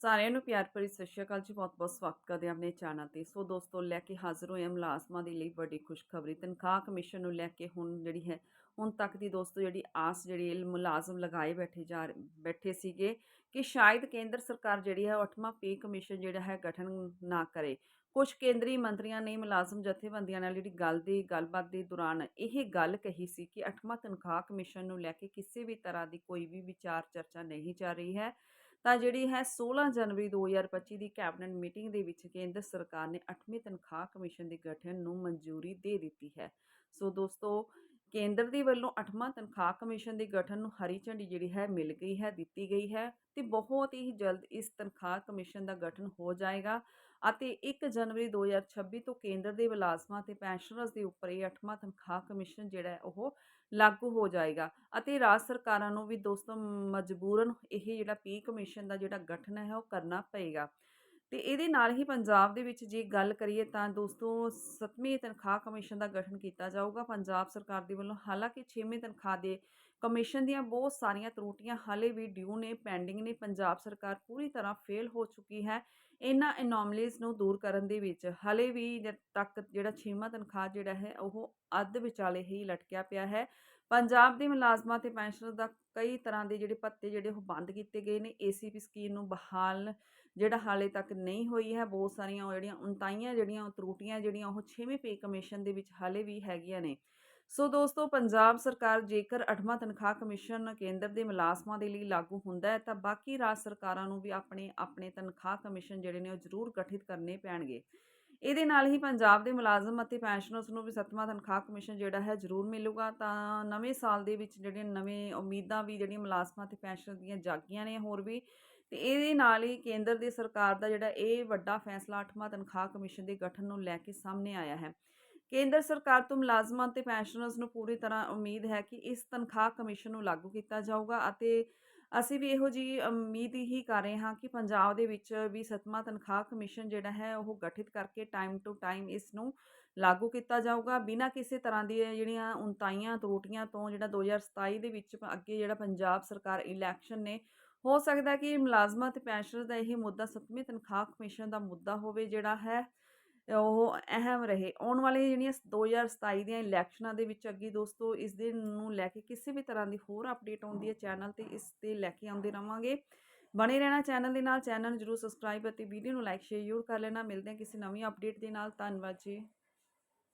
ਸਾਰਿਆਂ ਨੂੰ ਪਿਆਰ ਭਰੀ ਸਤਿ ਸ਼੍ਰੀ ਅਕਾਲ ਜੀ ਬਹੁਤ-ਬਹੁਤ ਸਵਾਗਤ ਕਰਦੇ ਹਾਂ ਆਪਣੇ ਚੈਨਲ ਤੇ। ਸੋ ਦੋਸਤੋ, ਲੈ ਕੇ ਹਾਜ਼ਰ ਹੋਏ ਹਾਂ ਮੁਲਾਜ਼ਮਾਂ ਦੇ ਲਈ ਵੱਡੀ ਖੁਸ਼ਖਬਰੀ। ਤਨਖਾਹ ਕਮਿਸ਼ਨ ਨੂੰ ਲੈ ਕੇ ਹੁਣ ਜਿਹੜੀ ਹੈ, ਹੁਣ ਤੱਕ ਦੀ ਦੋਸਤੋ ਜਿਹੜੀ ਆਸ ਜਿਹੜੀ ਮੁਲਾਜ਼ਮ ਲਗਾਏ ਬੈਠੇ ਜਾ ਬੈਠੇ ਸੀਗੇ ਕਿ ਸ਼ਾਇਦ ਕੇਂਦਰ ਸਰਕਾਰ ਜਿਹੜੀ ਹੈ ਉਹ 8ਵਾਂ ਪੇ ਕਮਿਸ਼ਨ ਜਿਹੜਾ ਹੈ ਗਠਨ ਨਾ ਕਰੇ। ਕੁਝ ਕੇਂਦਰੀ ਮੰਤਰੀਆਂ ਨੇ ਮੁਲਾਜ਼ਮ ਜਥੇਬੰਦੀਆਂ ਨਾਲ ਜਿਹੜੀ ਗੱਲ ਦੀ, ਗੱਲਬਾਤ ਦੇ ਦੌਰਾਨ ਇਹ ਗੱਲ ਕਹੀ ਸੀ ਕਿ 8ਵਾਂ ਤਨਖਾਹ ਕਮਿਸ਼ਨ ਨੂੰ ਲੈ ਕੇ ਕਿਸੇ ਵੀ ਤਰ੍ਹਾਂ ਦੀ ਕੋਈ ਵੀ ਵਿਚਾਰ ਚਰਚਾ ਨਹੀਂ ਚੱਲ ਰਹੀ ਹੈ। ਤਾਂ ਜਿਹੜੀ ਹੈ 16 ਜਨਵਰੀ 2025 ਦੀ ਕੈਬਨਿਟ ਮੀਟਿੰਗ ਦੇ ਵਿੱਚ ਕੇਂਦਰ ਸਰਕਾਰ ਨੇ 8ਵੀਂ ਤਨਖਾਹ ਕਮਿਸ਼ਨ ਦੇ ਗਠਨ ਨੂੰ ਮਨਜ਼ੂਰੀ ਦੇ ਦਿੱਤੀ ਹੈ। ਸੋ ਦੋਸਤੋ, ਕੇਂਦਰ ਦੇ ਵੱਲੋਂ 8ਵਾਂ ਤਨਖਾਹ ਕਮਿਸ਼ਨ ਦੇ ਗਠਨ ਨੂੰ ਹਰੀ ਝੰਡੀ ਜਿਹੜੀ ਹੈ ਮਿਲ ਗਈ ਹੈ, ਦਿੱਤੀ ਗਈ ਹੈ ਤੇ ਬਹੁਤ ਹੀ ਜਲਦ ਇਸ ਤਨਖਾਹ ਕਮਿਸ਼ਨ ਦਾ ਗਠਨ ਹੋ ਜਾਏਗਾ। ਅਤੇ 1 ਜਨਵਰੀ 2026 ਤੋਂ ਕੇਂਦਰ ਦੇ ਮੁਲਾਜ਼ਮਾਂ ਤੇ ਪੈਨਸ਼ਨਰਸ ਦੇ ਉੱਪਰ ਇਹ 8ਵਾਂ ਤਨਖਾਹ ਕਮਿਸ਼ਨ ਜਿਹੜਾ ਉਹ ਲਾਗੂ ਹੋ ਜਾਏਗਾ ਅਤੇ ਰਾਜ ਸਰਕਾਰਾਂ ਨੂੰ ਵੀ ਦੋਸਤੋ ਮਜਬੂਰਨ ਇਹ ਜਿਹੜਾ ਪੀ ਕਮਿਸ਼ਨ ਦਾ ਜਿਹੜਾ ਗਠਨ ਹੈ, ਉਹ ਕਰਨਾ ਪਏਗਾ। ਤੇ ਇਹਦੇ ਨਾਲ ਹੀ ਪੰਜਾਬ ਦੇ ਵਿੱਚ ਜੇ ਗੱਲ ਕਰੀਏ ਤਾਂ ਦੋਸਤੋ 7ਵੀਂ ਤਨਖਾਹ ਕਮਿਸ਼ਨ ਦਾ ਗਠਨ ਕੀਤਾ ਜਾਊਗਾ। ਪੰਜਾਬ ਸਰਕਾਰ ਦੇ ਵੱਲੋਂ ਹਾਲਾਂਕਿ 6ਵੀਂ ਤਨਖਾਹ ਦੇ ਕਮਿਸ਼ਨ ਦੀਆਂ ਬਹੁਤ ਸਾਰੀਆਂ ਤਰੁੱਟੀਆਂ ਹਾਲੇ ਵੀ ਡਿਊ ਨੇ, ਪੈਂਡਿੰਗ ਨੇ, ਪੰਜਾਬ ਸਰਕਾਰ ਪੂਰੀ ਤਰ੍ਹਾਂ ਫੇਲ ਹੋ ਚੁੱਕੀ ਹੈ ਇਹਨਾਂ ਐਨੋਮਲੀਜ਼ ਨੂੰ ਦੂਰ ਕਰਨ ਦੇ ਵਿੱਚ। ਹਾਲੇ ਵੀ ਜਦ ਤੱਕ ਜਿਹੜਾ 6ਵਾਂ ਤਨਖਾਹ ਜਿਹੜਾ ਹੈ ਉਹ ਅੱਧ ਵਿਚਾਲੇ ਹੀ ਲਟਕਿਆ ਪਿਆ ਹੈ। ਪੰਜਾਬ ਦੇ ਮੁਲਾਜ਼ਮਾਂ ਤੇ ਪੈਨਸ਼ਨਰ ਦਾ ਕਈ ਤਰ੍ਹਾਂ ਦੇ ਜਿਹੜੇ ਭੱਤੇ ਜਿਹੜੇ ਉਹ ਬੰਦ ਕੀਤੇ ਗਏ ਨੇ, ਏਸੀਪੀ ਸਕੀਮ ਨੂੰ ਬਹਾਲ, ਜਿਹੜਾ ਹਾਲੇ ਤੱਕ ਨਹੀਂ ਹੋਈ ਹੈ, ਬਹੁਤ ਸਾਰੀਆਂ ਉਹ ਜਿਹੜੀਆਂ ਉਨਤਾਈਆਂ ਜਿਹੜੀਆਂ, ਉਹ ਤਰੁੱਟੀਆਂ ਜਿਹੜੀਆਂ, ਉਹ 6ਵੇਂ ਪੇ ਕਮਿਸ਼ਨ ਦੇ ਵਿੱਚ ਹਾਲੇ ਵੀ ਹੈਗੀਆਂ ਨੇ। ਸੋ ਦੋਸਤੋ, ਪੰਜਾਬ ਸਰਕਾਰ ਜੇਕਰ 8ਵਾਂ ਤਨਖਾਹ ਕਮਿਸ਼ਨ ਕੇਂਦਰ ਦੇ ਮੁਲਾਜ਼ਮਾਂ ਦੇ ਲਈ ਲਾਗੂ ਹੁੰਦਾ ਹੈ, ਤਾਂ ਬਾਕੀ ਰਾਜ ਸਰਕਾਰਾਂ ਨੂੰ ਵੀ ਆਪਣੇ ਆਪਣੇ ਤਨਖਾਹ ਕਮਿਸ਼ਨ ਜਿਹੜੇ ਨੇ ਉਹ ਜ਼ਰੂਰ ਗਠਿਤ ਕਰਨੇ ਪੈਣਗੇ। ਇਹਦੇ ਨਾਲ ਹੀ ਪੰਜਾਬ ਦੇ ਮੁਲਾਜ਼ਮ ਅਤੇ ਪੈਨਸ਼ਨਰਸ ਨੂੰ ਵੀ ਸੱਤਵਾਂ ਤਨਖਾਹ ਕਮਿਸ਼ਨ ਜਿਹੜਾ ਹੈ ਜ਼ਰੂਰ ਮਿਲੂਗਾ। ਤਾਂ ਨਵੇਂ ਸਾਲ ਦੇ ਵਿੱਚ ਜਿਹੜੀਆਂ ਨਵੇਂ ਉਮੀਦਾਂ ਵੀ ਜਿਹੜੀਆਂ ਮੁਲਾਜ਼ਮਾਂ ਤੇ ਪੈਨਸ਼ਨਰ ਦੀਆਂ ਜਾਗੀਆਂ ਨੇ ਹੋਰ ਵੀ, ਤੇ ਇਹਦੇ ਨਾਲ ਹੀ ਕੇਂਦਰ ਦੀ ਸਰਕਾਰ ਦਾ ਜਿਹੜਾ ਇਹ ਵੱਡਾ ਫੈਸਲਾ 8ਵਾਂ ਤਨਖਾਹ ਕਮਿਸ਼ਨ ਦੇ ਗਠਨ ਨੂੰ ਲੈ ਕੇ ਸਾਹਮਣੇ ਆਇਆ ਹੈ। ਕੇਂਦਰ ਸਰਕਾਰ ਤੋਂ ਮੁਲਾਜ਼ਮਾਂ ਤੇ ਪੈਨਸ਼ਨਰਸ ਨੂੰ ਪੂਰੀ ਤਰ੍ਹਾਂ ਉਮੀਦ ਹੈ ਕਿ ਇਸ ਤਨਖਾਹ ਕਮਿਸ਼ਨ ਨੂੰ ਲਾਗੂ ਕੀਤਾ ਜਾਊਗਾ ਅਤੇ ਅਸੀਂ ਵੀ ਇਹੋ ਜੀ ਉਮੀਦ ਹੀ ਕਰ ਰਹੇ ਹਾਂ ਕਿ ਪੰਜਾਬ ਦੇ ਵਿੱਚ ਵੀ ਸੱਤਵਾਂ ਤਨਖਾਹ ਕਮਿਸ਼ਨ ਜਿਹੜਾ ਹੈ ਉਹ ਗਠਿਤ ਕਰਕੇ ਟਾਈਮ ਟੂ ਟਾਈਮ ਇਸ ਨੂੰ ਲਾਗੂ ਕੀਤਾ ਜਾਊਗਾ। ਬਿਨਾਂ ਕਿਸੇ ਤਰ੍ਹਾਂ ਦੀ ਜਿਹੜੀਆਂ ਉਨਤਾਈਆਂ ਤਰੁੱਟੀਆਂ ਤੋਂ ਜਿਹੜਾ 2027 ਦੇ ਵਿੱਚ ਅੱਗੇ ਜਿਹੜਾ ਪੰਜਾਬ ਸਰਕਾਰ ਇਲੈਕਸ਼ਨ ਨੇ, ਹੋ ਸਕਦਾ ਕਿ ਮੁਲਾਜ਼ਮਾਂ ਤੇ ਪੈਨਸ਼ਨਰ ਦਾ ਇਹ ਮੁੱਦਾ ਸੱਤਵੀਂ ਤਨਖਾਹ ਕਮਿਸ਼ਨ ਦਾ ਮੁੱਦਾ ਹੋਵੇ ਜਿਹੜਾ ਹੈ। ਉਹ ਅਹਿਮ ਰਹੇ। ਆਉਣ ਵਾਲੇ ਜਿਹੜੀਆਂ 2027 ਦੀਆਂ ਇਲੈਕਸ਼ਨਾਂ ਦੇ ਵਿੱਚ ਅੱਗੇ ਦੋਸਤੋ, ਇਸ ਦੇ ਨੂੰ ਲੈ ਕੇ ਕਿਸੇ ਵੀ ਤਰ੍ਹਾਂ ਦੀ ਹੋਰ ਅਪਡੇਟ ਆਉਂਦੀ ਹੈ ਚੈਨਲ ਤੇ, ਇਸ ਤੇ ਲੈ ਕੇ ਆਉਂਦੇ ਰਵਾਂਗੇ। ਬਣੇ ਰਹਿਣਾ ਚੈਨਲ ਦੇ ਨਾਲ, ਚੈਨਲ ਨੂੰ ਜਰੂਰ ਸਬਸਕ੍ਰਾਈਬ ਅਤੇ ਵੀਡੀਓ ਨੂੰ ਲਾਈਕ, ਸ਼ੇਅਰ ਜ਼ਰੂਰ ਕਰ ਲੈਣਾ। ਮਿਲਦੇ ਹਾਂ ਕਿਸੇ ਨਵੀਂ ਅਪਡੇਟ ਦੇ ਨਾਲ। ਧੰਨਵਾਦ ਜੀ।